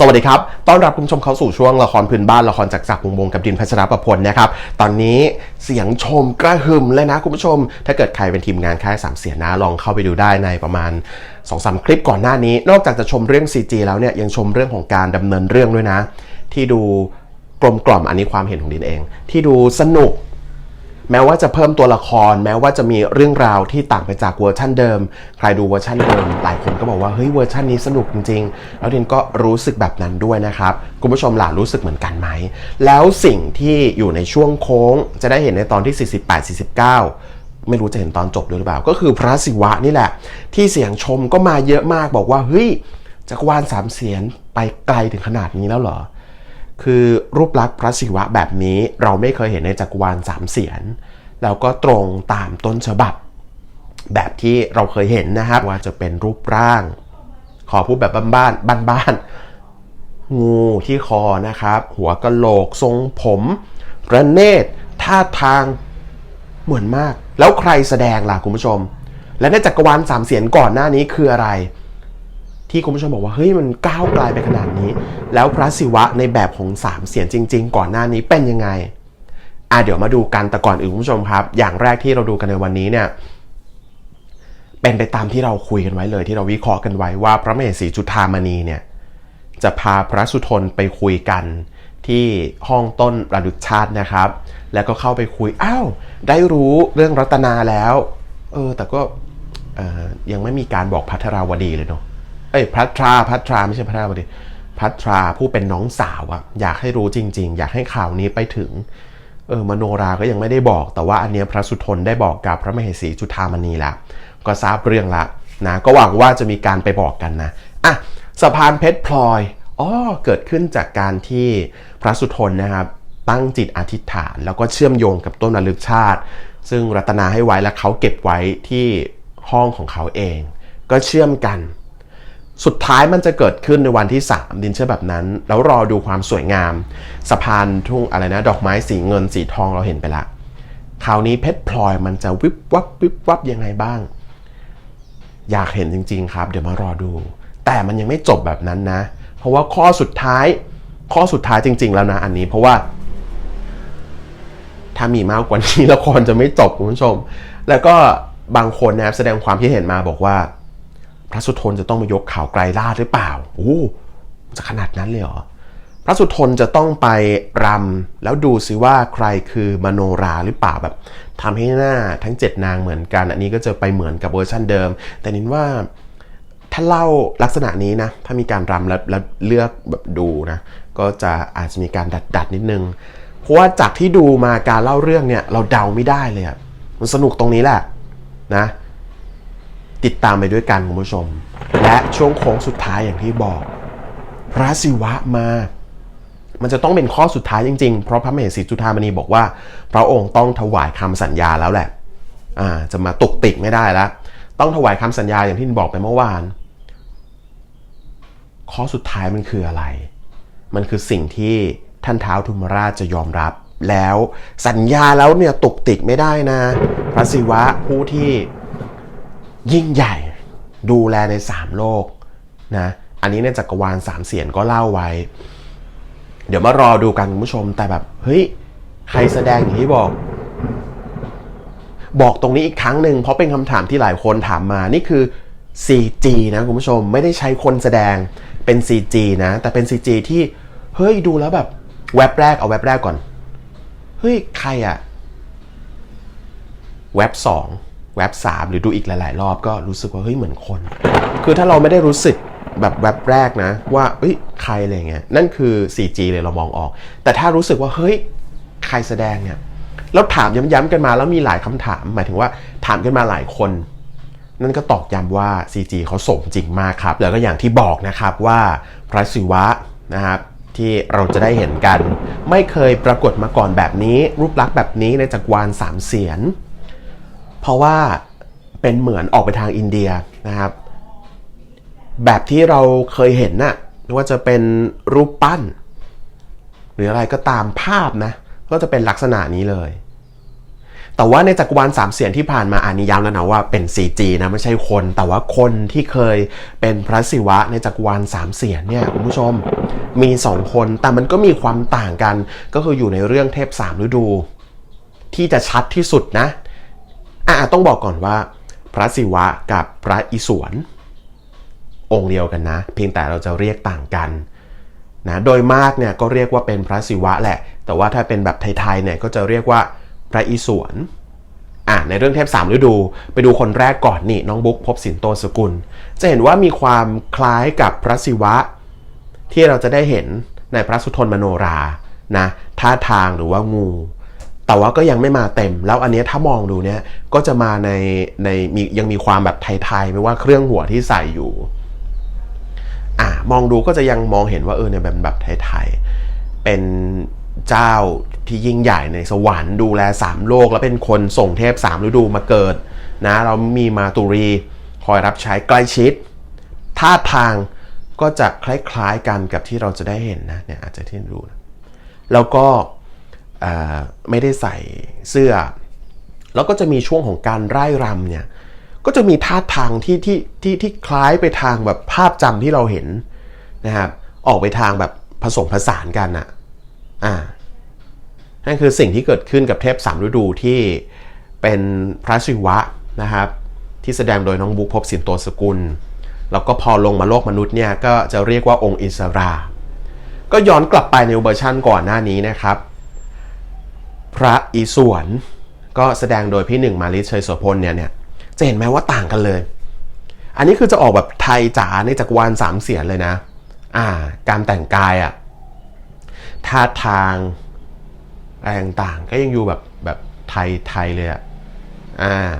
สวัสดีครับ ต้อนรับคุณผู้ชมเข้าสู่ช่วงละครพื้นบ้านละครจากจากวงวงกับดินพัชรประพลนะครับ ตอนนี้เสียงชมกระหึ่มเลยนะคุณผู้ชม ถ้าเกิดใครเป็นทีมงานค่ายสามเสียนนะลองเข้าไปดูได้ในประมาณ2อสคลิปก่อนหน้านี้ นอกจากจะชมเรื่อง CG แล้วเนี่ยยังชมเรื่องของการดำเนินเรื่องด้วยนะ ที่ดูกลมกล่อมอันนี้ความเห็นของดินเอง ที่ดูสนุก แม้ว่าจะเพิ่มตัวละคร แม้ว่าจะมีเรื่องราวที่ต่างไปจากเวอร์ชันเดิม ใครดูเวอร์ชันเดิม หลายคนก็บอกว่าเฮ้ยเวอร์ชันนี้สนุกจริงๆ แล้วดินก็รู้สึกแบบนั้นด้วยนะครับ คุณผู้ชมหล่ะรู้สึกเหมือนกันไหม แล้วสิ่งที่อยู่ในช่วงโค้ง จะได้เห็นในตอนที่ 48 49ไม่รู้จะเห็นตอนจบด้วยหรือเปล่า ก็คือพระศิวะนี่แหละ ที่เสียงชมก็มาเยอะมากบอกว่าเฮ้ยจักรวาลสามเสียนไปไกลถึงขนาดนี้แล้วเหรอ คือรูปลักษณ์พระศิวะแบบนี้เราไม่เคยเห็นในจักรวาลสามเสียน แล้วก็ตรงตามต้นฉบับ แบบที่เราเคยเห็นนะครับ ว่าจะเป็นรูปร่าง ขอพูดแบบบ้านๆบ้านๆงูที่คอนะครับ หัวกะโหลกทรงผมระเนตรท่าทางเหมือนมาก แล้วใครแสดงล่ะคุณผู้ชม และในจักรวาลสามเสียนก่อนหน้านี้คืออะไร ที่คุณผู้ชมบอกว่าเฮ้ยมันก้าวไกลไปขนาดนี้ แล้วพระศิวะในแบบของสามเสียนจริง ๆ ก่อนหน้านี้เป็นยังไงอะเดี๋ยวมาดูกันแต่ก่อนอื่นคุณผู้ชมครับ อย่างแรกที่เราดูกันในวันนี้เนี่ยเป็นไปตามที่เราคุยกันไว้เลย ที่เราวิเคราะห์กันไว้ว่าพระมเหสีจุฑามณีเนี่ยจะพาพระสุทนไปคุยกันที่ห้องต้นประดุจชาตินะครับ แล้วก็เข้าไปคุยอ้าวได้รู้เรื่องรัตนาแล้ว เออแต่ก็ยังไม่มีการบอกพัทราวดีเลยเนาะ เอ้ยพัทราพัทราไม่ใช่พัทราวดีพัทราผู้เป็นน้องสาวอะอยากให้รู้จริง ๆ อยากให้ข่าวนี้ไปถึงเออมโนราก็ยังไม่ได้บอก แต่ว่าอันเนี้ยพระสุทนได้บอกกับพระมเหสีจุฑามณีแล้วก็ทราบเรื่องละนะก็หวังว่าจะมีการไปบอกกันนะอะสะพานเพชรพลอยอ๋อเกิดขึ้นจากการที่พระสุทนนะครับตั้งจิตอธิษฐาน แล้วก็เชื่อมโยงกับต้นระลึกชาติ ซึ่งรัตนาให้ไว้และเขาเก็บไว้ที่ห้องของเขาเอง ก็เชื่อมกัน สุดท้ายมันจะเกิดขึ้นในวันที่ 3 ดินเชื่อแบบนั้น แล้วรอดูความสวยงาม สะพานทุ่งอะไรนะ ดอกไม้สีเงินสีทองเราเห็นไปละ คราวนี้เพชรพลอยมันจะวิบวับวิบวับยังไงบ้าง อยากเห็นจริง ๆ ครับ เดี๋ยวมารอดู แต่มันยังไม่จบแบบนั้นนะ เพราะว่าข้อสุดท้าย ข้อสุดท้ายจริง ๆ แล้วนะอันนี้เพราะว่า ถ้ามีมากกว่านี้ละครจะไม่จบคุณผู้ชม แล้วก็บางคนนะครับแสดงความคิดเห็นมาบอกว่า พระสุทนจะต้องมายกข่าวไกลลาดหรือเปล่าโอ้จะขนาดนั้นเลยเหรอพระสุทนจะต้องไปรำแล้วดูซิว่าใครคือมโนราหรือเปล่าแบบทำให้หน้าทั้งเจ็ดนางเหมือนกัน อันนี้ก็จะไปเหมือนกับเวอร์ชันเดิม แต่นินว่าถ้าเล่าลักษณะนี้นะ ถ้ามีการรำแล้วแล้วเลือกแบบดูนะ ก็จะอาจจะมีการดัดดัดนิดนึง เพราะว่าจากที่ดูมาการเล่าเรื่องเนี่ย เราเดาไม่ได้เลยอะมันสนุกตรงนี้แหละนะ ติดตามไปด้วยกันคุณผู้ชม และช่วงโค้งสุดท้ายอย่างที่บอก พระศิวะมา มันจะต้องเป็นข้อสุดท้ายจริงๆ เพราะพระมเหสีจุฑามณีบอกว่า พระองค์ต้องถวายคำสัญญาแล้วแหละอ่าจะมาตุกติกไม่ได้แล้วต้องถวายคำสัญญาอย่างที่บอกไปเมื่อวาน ข้อสุดท้ายมันคืออะไร มันคือสิ่งที่ท่านเท้าวทุมราชจะยอมรับแล้วสัญญาแล้วเนี่ยตุกติกไม่ได้นะ พระศิวะผู้ที่ ยิ่งใหญ่ดูแลในสามโลกนะอันนี้ในจักรวาลสามเสียนก็เล่าไว้ เดี๋ยวมารอดูกันคุณผู้ชมแต่แบบเฮ้ยใครแสดงอย่างที่บอก บอกตรงนี้อีกครั้งหนึ่งเพราะเป็นคำถามที่หลายคนถามมานี่คือ CG นะคุณผู้ชมไม่ได้ใช้คนแสดงเป็น CG นะ แต่เป็น CG ที่เฮ้ยดูแล้วแบบแว็บแรกเอาแว็บแรกก่อน เฮ้ย ใครอะเว็บ2 เว็บ3 หรือดูอีกหลาย ๆ รอบก็รู้สึกว่าเฮ้ยเหมือนคน คือถ้าเราไม่ได้รู้สึกแบบเว็บแรกนะ ว่าเอ้ยใครอะไรเงี้ยนั่นคือ 4G เลยเรามองออก แต่ถ้ารู้สึกว่าเฮ้ยใครแสดงเนี่ยแล้วถามย้ำๆกันมาแล้วมีหลายคำถาม หมายถึงว่าถามกันมาหลายคน นั่นก็ตอกย้ำว่า CG เขาสมจริงมากครับ แล้วก็อย่างที่บอกนะครับว่าพระศิวะนะครับที่เราจะได้เห็นกัน ไม่เคยปรากฏมาก่อนแบบนี้ รูปลักษณ์แบบนี้ในจักรวาลสามเสียน เพราะว่าเป็นเหมือนออกไปทางอินเดียนะครับ แบบที่เราเคยเห็นน่ะไม่ว่าจะเป็นรูปปั้น หรืออะไรก็ตามภาพนะ ก็จะเป็นลักษณะนี้เลย แต่ว่าในจักรวาลสามเสียนที่ผ่านมาอันนี้ย้ำแล้วนะว่าเป็น CG นะไม่ใช่คน แต่ว่าคนที่เคยเป็นพระศิวะในจักรวาลสามเสียนเนี่ยคุณผู้ชมมีสองคน แต่มันก็มีความต่างกัน ก็คืออยู่ในเรื่องเทพสามฤดู ที่จะชัดที่สุดนะ อะต้องบอกก่อนว่า พระศิวะกับพระอิศวร องค์เดียวกันนะ เพียงแต่เราจะเรียกต่างกันนะโดยมากเนี่ยก็เรียกว่าเป็นพระศิวะแหละ แต่ว่าถ้าเป็นแบบไทยๆเนี่ยก็จะเรียกว่าพระอิศวรอะในเรื่องเทพสามฤดู ไปดูคนแรกก่อนนี่น้องบุ๊กพบสินโตสกุล จะเห็นว่ามีความคล้ายกับพระศิวะ ที่เราจะได้เห็นในพระสุทนมโนรานะท่าทางหรือว่างู แต่ว่าก็ยังไม่มาเต็ม แล้วอันนี้ถ้ามองดูเนี่ยก็จะมาในในมียังมีความแบบไทยๆไม่ว่าเครื่องหัวที่ใส่อยู่อ่ามองดูก็จะยังมองเห็นว่าเออเนี่ยเป็นแบบไทยๆเป็นเจ้าที่ยิ่งใหญ่ในสวรรค์ดูแลสามโลก แล้วเป็นคนส่งเทพสามฤดูมาเกิดนะเรามีมาตุรีคอยรับใช้ใกล้ชิดท่าทางก็จะคล้ายๆกันกับที่เราจะได้เห็นนะเนี่ยอาจจะที่ดูนะแล้วก็ ไม่ได้ใส่เสื้อ แล้วก็จะมีช่วงของการไร่รำเนี่ยก็จะมีท่าทางที่ที่ที่ที่คล้ายไปทางแบบภาพจำที่เราเห็นนะครับออกไปทางแบบผสมผสานกันอะอ่านั่นคือสิ่งที่เกิดขึ้นกับเทพสามฤดูที่เป็นพระศิวะนะครับที่แสดงโดยน้องบุ๊กพบสินโตสกุล แล้วก็พอลงมาโลกมนุษย์เนี่ยก็จะเรียกว่าองค์อิสรา ก็ย้อนกลับไปในเวอร์ชั่นก่อนหน้านี้นะครับ พระอิศวรก็แสดงโดยพี่หนึ่งมาลิศเชยโสพลเนี่ยเนี่ยจะเห็นไหมว่าต่างกันเลย อันนี้คือจะออกแบบไทยจ๋าในจักรวาลสามเสียนเลยนะ อ่า การแต่งกายอะท่าทางอะไรต่างๆ ก็ยังอยู่แบบแบบไทยไทยเลยอะอ่า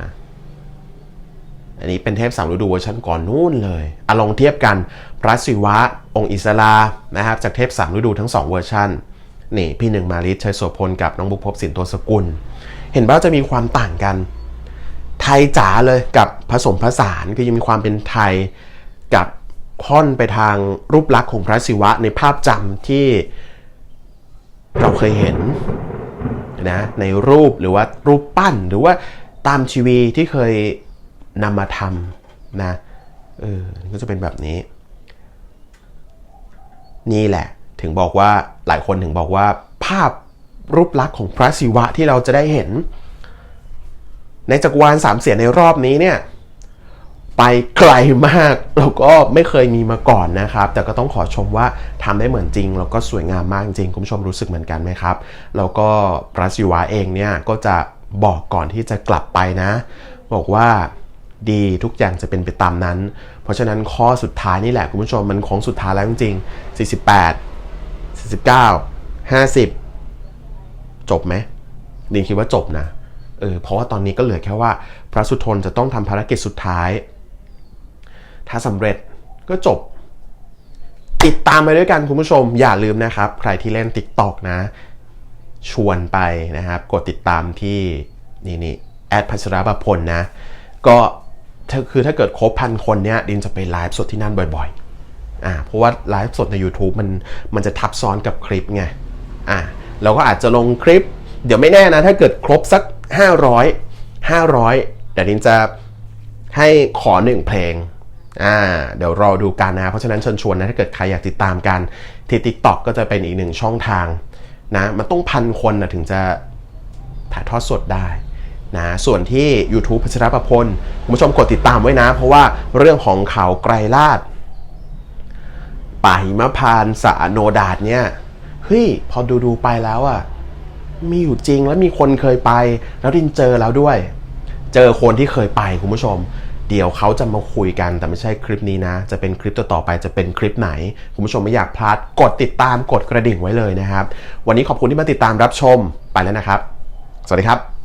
อันนี้เป็นเทพสามฤดูเวอร์ชันก่อนนู่นเลยอะลองเทียบกันพระศิวะองค์อิสลานะครับจากเทพสามฤดูทั้งสองเวอร์ชัน นี่พี่หนึ่งมาลิศชัยโสพลกับน้องบุพภพสินโตสกุล เห็นว่าจะมีความต่างกัน ไทยจ๋าเลยกับผสมผสานคือยังมีความเป็นไทยกับค่อนไปทางรูปลักษณ์ของพระศิวะในภาพจำที่เราเคยเห็นนะในรูปหรือว่ารูปปั้นหรือว่าตามชีวีที่เคยนำมาทำนะเออก็จะเป็นแบบนี้ นี่แหละ ถึงบอกว่าหลายคนถึงบอกว่า ภาพรูปลักษณ์ของพระศิวะที่เราจะได้เห็น ในจักรวาลสามเสียนในรอบนี้เนี่ยไปไกลมากแล้วก็ไม่เคยมีมาก่อนนะครับ แต่ก็ต้องขอชมว่าทำได้เหมือนจริง แล้วก็สวยงามมากจริงคุณผู้ชมรู้สึกเหมือนกันไหมครับ แล้วก็พระศิวะเองเนี่ยก็จะบอกก่อนที่จะกลับไปนะ บอกว่าดีทุกอย่างจะเป็นไปตามนั้น เพราะฉะนั้นข้อสุดท้ายนี่แหละคุณผู้ชมมันของสุดท้ายแล้วจริงๆ48 49 50จบไหมดินคิดว่าจบนะเออเพราะว่าตอนนี้ก็เหลือแค่ว่า พระสุทนจะต้องทำภารกิจสุดท้าย ถ้าสำเร็จก็จบ ติดตามไปด้วยกันคุณผู้ชม อย่าลืมนะครับ ใครที่เล่น TikTok นะ ชวนไปนะครับ กดติดตามที่นี่นี่แอดพัชรบพลนะ ก็คือถ้าเกิดครบพันคนเนี้ยดินจะไปไลฟ์สดที่นั่นบ่อยๆ อ่าเพราะว่าไลฟ์สดใน YouTube มันมันจะทับซ้อนกับคลิปไงอ่าเราก็อาจจะลงคลิป เดี๋ยวไม่แน่นะ ถ้าเกิดครบสัก 500 500 เดี๋ยวดินจะให้ขอหนึ่งเพลงอ่าเดี๋ยวรอดูกันนะ เพราะฉะนั้นเชิญชวนนะถ้าเกิดใครอยากติดตามกันที่ TikTok ก็จะเป็นอีกหนึ่งช่องทางนะมันต้องพันคนนะถึงจะถ่ายทอดสดได้นะส่วนที่ YouTube พัชรประพลคุณผู้ชมกดติดตามไว้นะ เพราะว่าเรื่องของเขาไกรลาด ป่าหิมพานสะโนดาดเนี่ยเฮ้ยพอดูดูไปแล้วอะมีอยู่จริงแล้วมีคนเคยไป แล้วดินเจอแล้วด้วย เจอคนที่เคยไปคุณผู้ชม เดี๋ยวเขาจะมาคุยกันแต่ไม่ใช่คลิปนี้นะ จะเป็นคลิปต่อๆไปจะเป็นคลิปไหน คุณผู้ชมไม่อยากพลาดกดติดตามกดกระดิ่งไว้เลยนะครับ วันนี้ขอบคุณที่มาติดตามรับชมไปแล้วนะครับ สวัสดีครับ